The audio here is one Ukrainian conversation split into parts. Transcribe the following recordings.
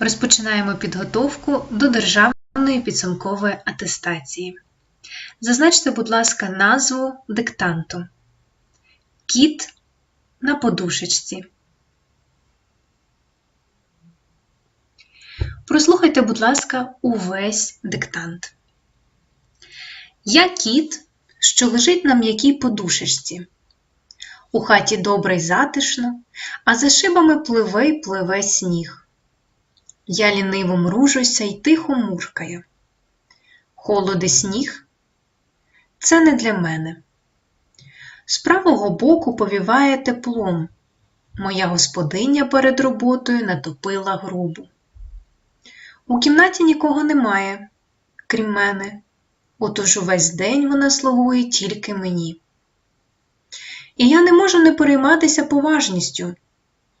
Розпочинаємо підготовку до державної підсумкової атестації. Зазначте, будь ласка, назву диктанту. Кіт на подушечці. Прослухайте, будь ласка, увесь диктант. Я кіт, що лежить на м'якій подушечці. У хаті добре й затишно, а за шибами пливе й пливе сніг. Я ліниво мружуся й тихо муркаю. Холоди сніг це не для мене. З правого боку повіває теплом. Моя господиня перед роботою натопила грубу. У кімнаті нікого немає, крім мене, отож увесь день вона слугує тільки мені. І я не можу не перейматися поважністю,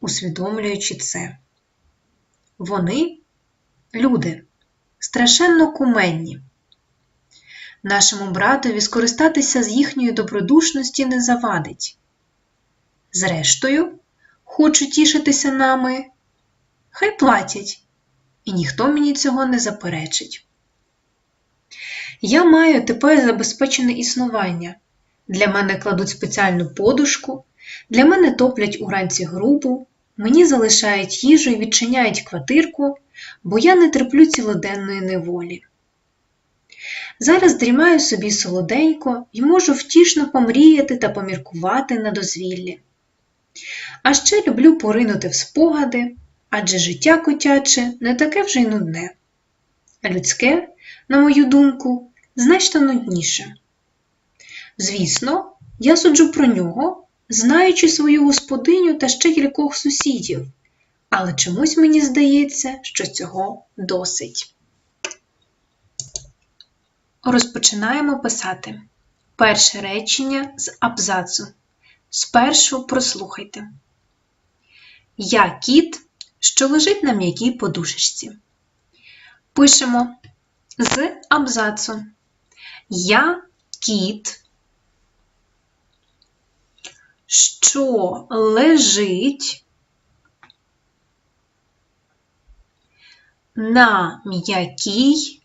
усвідомлюючи це. Вони, люди, страшенно куменні. Нашому братові скористатися з їхньої добродушності не завадить. Зрештою, хочуть тішитися нами, хай платять, і ніхто мені цього не заперечить. Я маю тепер забезпечене існування. Для мене кладуть спеціальну подушку, для мене топлять уранці грубу, мені залишають їжу і відчиняють квартирку, бо я не терплю цілоденної неволі. Зараз дрімаю собі солоденько і можу втішно помріяти та поміркувати на дозвіллі. А ще люблю поринути в спогади, адже життя котяче не таке вже й нудне. Людське, на мою думку, значно нудніше. Звісно, я суджу про нього, знаючи свою господиню та ще кількох сусідів, але чомусь мені здається, що цього досить. Розпочинаємо писати перше речення з абзацу. Спершу прослухайте. Я кіт, що лежить на м'якій подушечці. Пишемо з абзацу. Я кіт, що лежить на м'якій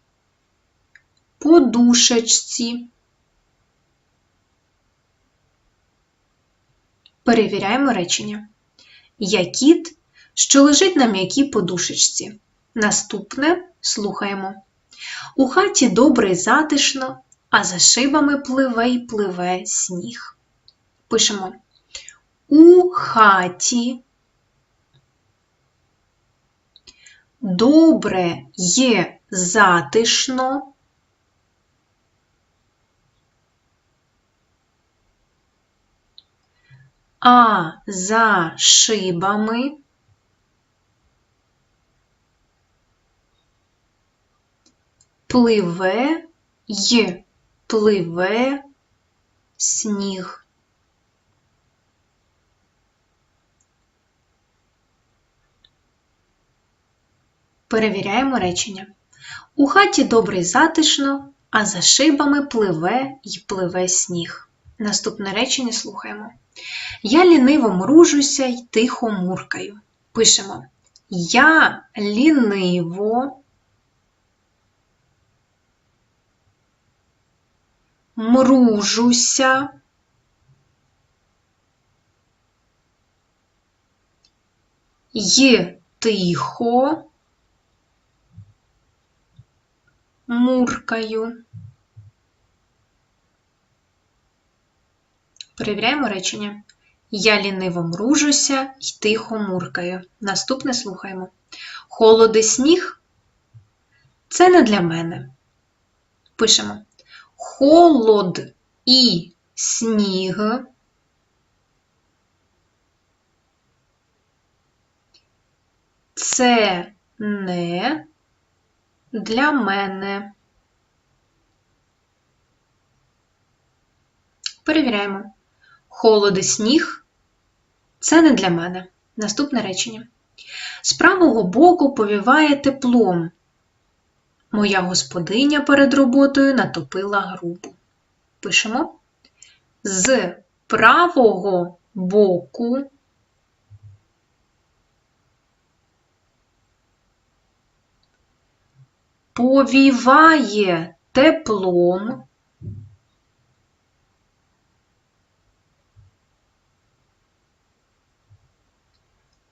подушечці. Перевіряємо речення. Я кіт, що лежить на м'якій подушечці. Наступне слухаємо. У хаті добре й затишно, а за шибами пливе й пливе сніг. Пишемо у хаті добре є затишно. А за шибами пливе й пливе сніг. Перевіряємо речення. У хаті добре й затишно, а за шибами пливе й пливе сніг. Наступне речення слухаємо. Я ліниво мружуся й тихо муркаю. Пишемо Я ліниво мружуся й тихо муркаю. Перевіряємо речення. Я ліниво мружуся й тихо муркаю. Наступне слухаємо. Холоди сніг це не для мене. Пишемо холод і сніг. Це не для мене. Перевіряємо. Холод і сніг це не для мене. Наступне речення. З правого боку повіває теплом. Моя господиня перед роботою натопила грубу. Пишемо. З правого боку повіває теплом.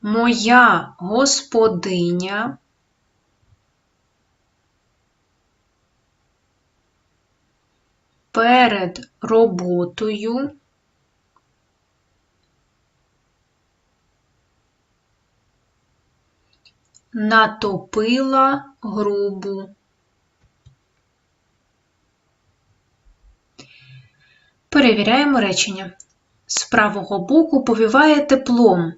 Моя господиня перед роботою натопила грубу. Перевіряємо речення. З правого боку повіває теплом.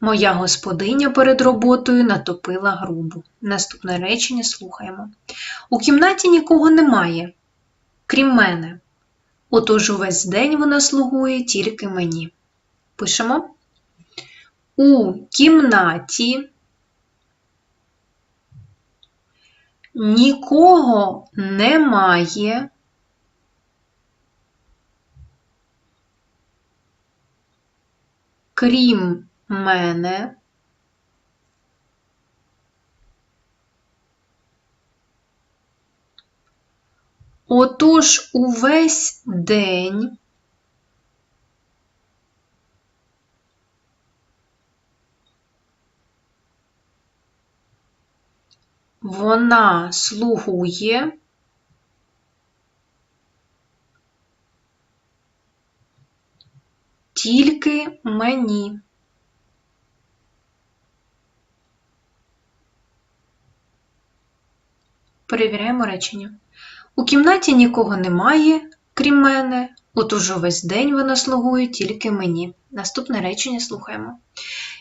Моя господиня перед роботою натопила грубу. Наступне речення слухаємо. У кімнаті нікого немає, крім мене. Отож увесь день вона слугує тільки мені. Пишемо. У кімнаті нікого немає. Крім мене. Отож увесь день вона слугує тільки мені. Перевіряємо речення. У кімнаті нікого немає, крім мене, отож увесь день вона слугує тільки мені. Наступне речення слухаємо.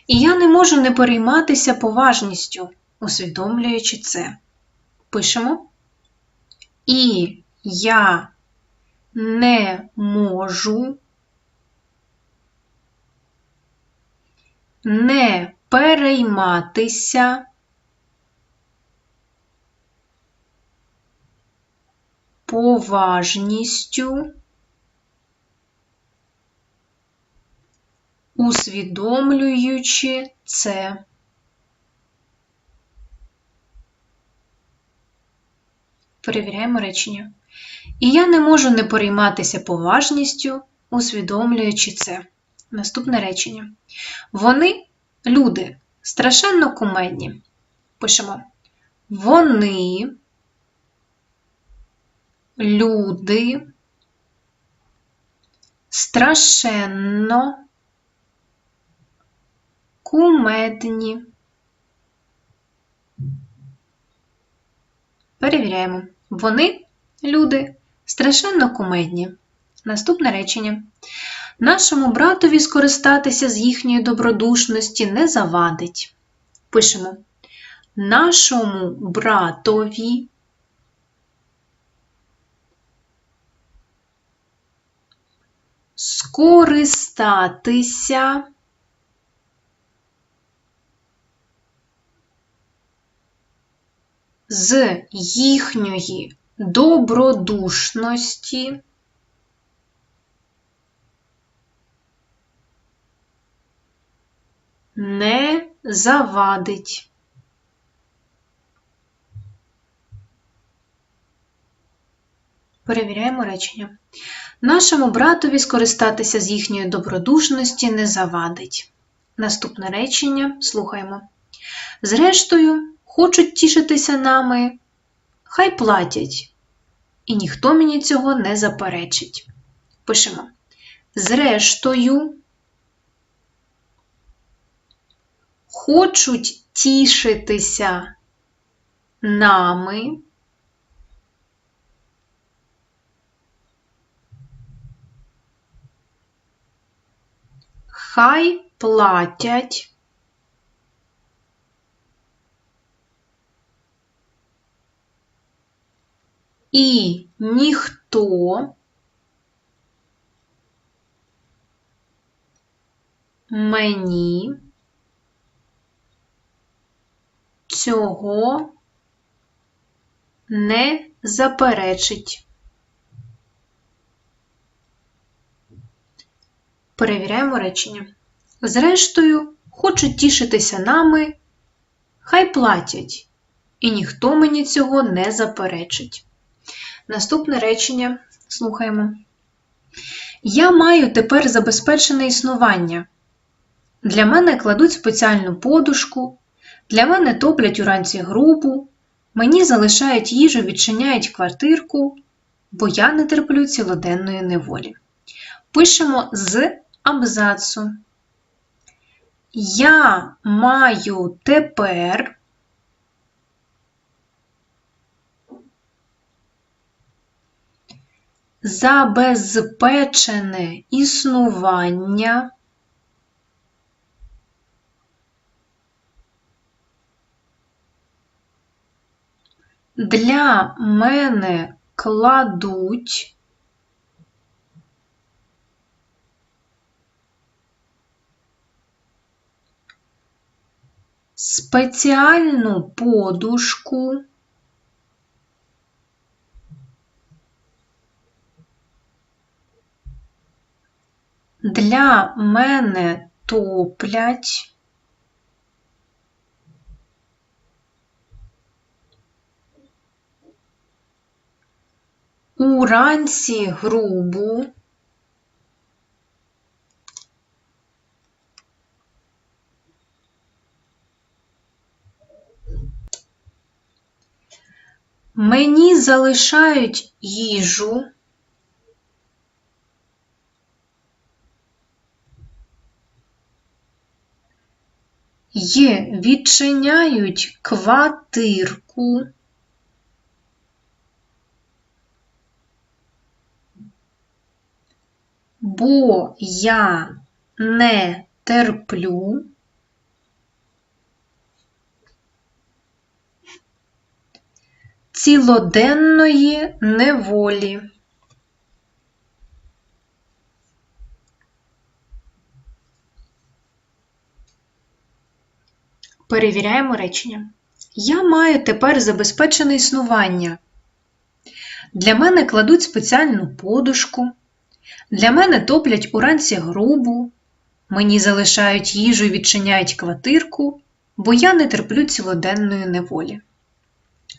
І я не можу не перейматися поважністю, усвідомлюючи це. Пишемо. І я не можу не перейматися поважністю, усвідомлюючи це. Перевіряємо речення. І я не можу не перейматися поважністю, усвідомлюючи це. Наступне речення. Вони, люди, страшенно кумедні. Пишемо. Вони люди страшенно кумедні. Перевіряємо. Вони, люди, страшенно кумедні. Наступне речення. Нашому братові скористатися з їхньої добродушності не завадить. Пишемо. Нашому братові скористатися з їхньої добродушності не завадить. Перевіряємо речення. Нашому братові скористатися з їхньої добродушності не завадить. Наступне речення слухаємо. Зрештою, хочуть тішитися нами, хай платять, і ніхто мені цього не заперечить. Пишемо. Зрештою, хочуть тішитися нами. Хай платять. І ніхто мені цього не заперечить. Перевіряємо речення. Зрештою, хочуть тішитися нами, хай платять, і ніхто мені цього не заперечить. Наступне речення слухаємо. Я маю тепер забезпечене існування. Для мене кладуть спеціальну подушку, для мене топлять уранці грубу, мені залишають їжу, відчиняють квартирку, бо я не терплю цілоденної неволі. Пишемо з абзацу. Я маю тепер забезпечене існування. Для мене кладуть спеціальну подушку для мене топлять уранці грубу Мені залишають їжу. Й відчиняють квартирку. Бо я не терплю. Цілоденної неволі. Перевіряємо речення. Я маю тепер забезпечене існування. Для мене кладуть спеціальну подушку. Для мене топлять уранці грубу. Мені залишають їжу і відчиняють квартирку, бо я не терплю цілоденної неволі.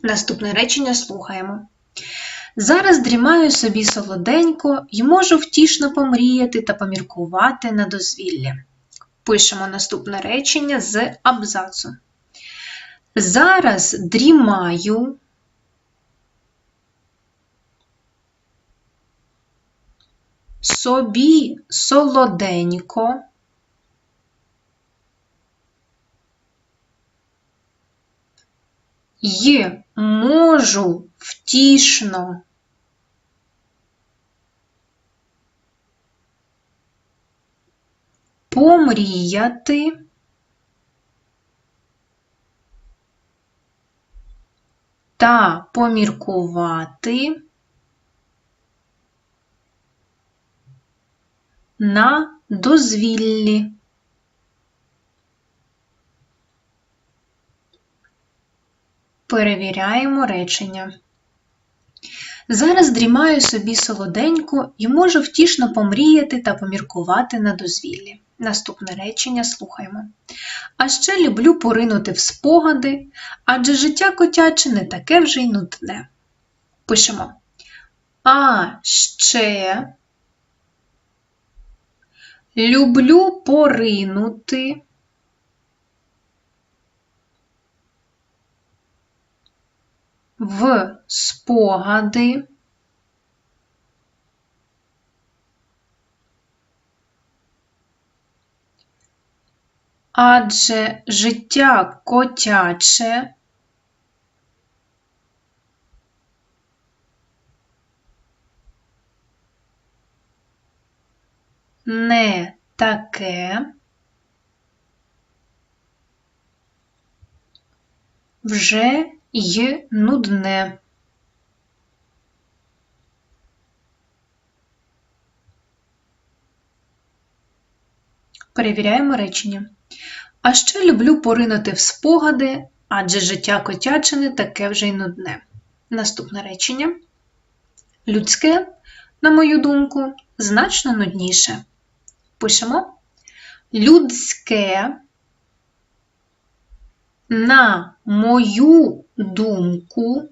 Наступне речення слухаємо. Зараз дрімаю собі солоденько і можу втішно помріяти та поміркувати на дозвілля. Пишемо наступне речення з абзацу. Зараз дрімаю. Собі солоденько. й можу втішно помріяти та поміркувати на дозвіллі. Перевіряємо речення. Зараз дрімаю собі солоденько і можу втішно помріяти та поміркувати на дозвіллі. Наступне речення слухаємо. А ще люблю поринути в спогади, адже життя котяче не таке вже й нудне. Пишемо. А ще люблю поринути. В спогади. Адже життя котяче не таке вже й нудне. Перевіряємо речення. А ще люблю поринути в спогади, адже життя котячини таке вже й нудне. Наступне речення. Людське, на мою думку, значно нудніше. Пишемо людське, на мою думку,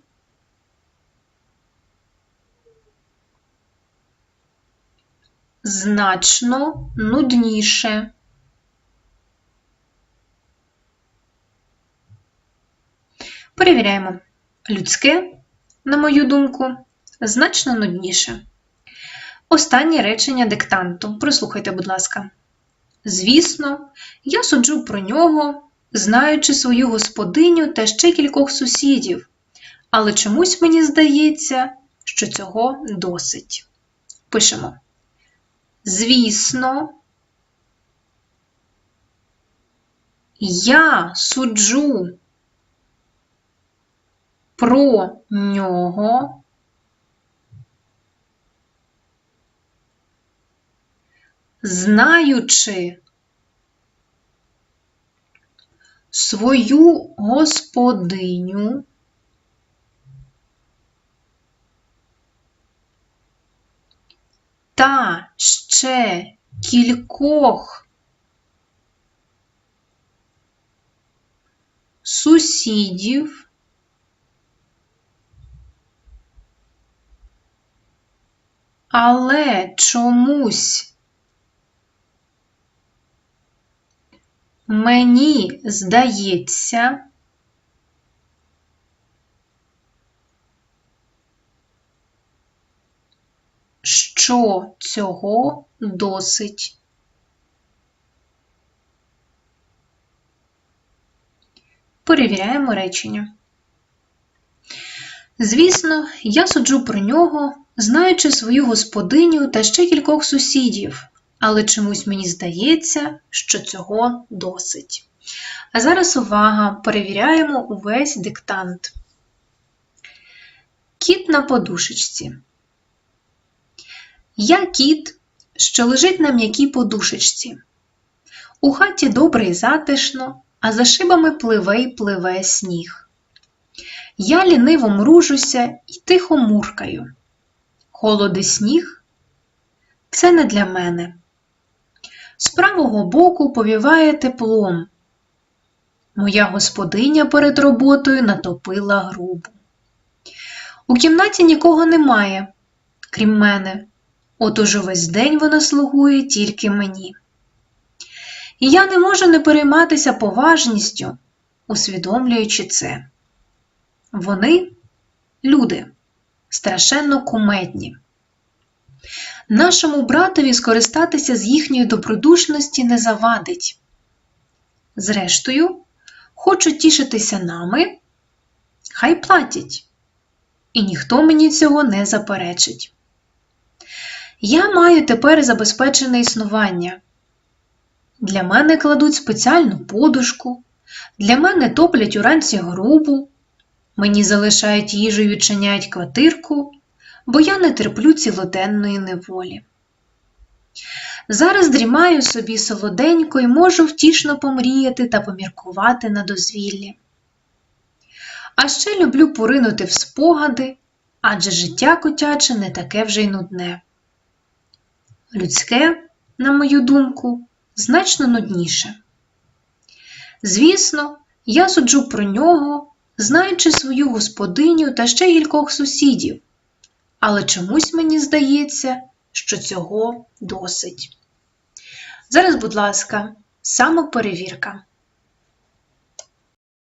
значно нудніше. Перевіряємо. Людське, на мою думку, значно нудніше. Останнє речення диктанту. Прослухайте, будь ласка. Звісно, я суджу про нього, знаючи свою господиню та ще кількох сусідів, але чомусь мені здається, що цього досить. Пишемо. Звісно, я суджу про нього. Знаючи свою господиню, та ще кількох сусідів, але чомусь мені здається, що цього досить. Перевіряємо речення. Звісно, я суджу про нього, знаючи свою господиню та ще кількох сусідів, але чомусь мені здається, що цього досить. А зараз увага, перевіряємо увесь диктант. Кіт на подушечці. Я кіт, що лежить на м'якій подушечці. У хаті добре і затишно, а за шибами пливе й пливе сніг. Я ліниво мружуся і тихо муркаю. Холоди сніг це не для мене. З правого боку повіває теплом. Моя господиня перед роботою натопила грубу. У кімнаті нікого немає, крім мене. Отож увесь день вона слугує тільки мені. І я не можу не перейматися поважністю, усвідомлюючи це. Вони люди, страшенно кумедні. Нашому братові скористатися з їхньої добродушності не завадить. Зрештою, хочуть тішитися нами, хай платять, і ніхто мені цього не заперечить. Я маю тепер забезпечене існування. Для мене кладуть спеціальну подушку, для мене топлять уранці грубу, мені залишають їжу і відчиняють квартирку, бо я не терплю цілоденної неволі. Зараз дрімаю собі солоденько і можу втішно помріяти та поміркувати на дозвіллі. А ще люблю поринути в спогади, адже життя котяче не таке вже й нудне. Людське, на мою думку, значно нудніше. Звісно, я суджу про нього, знаючи свою господиню та ще кількох сусідів, але чомусь мені здається, що цього досить. Зараз, будь ласка, самоперевірка.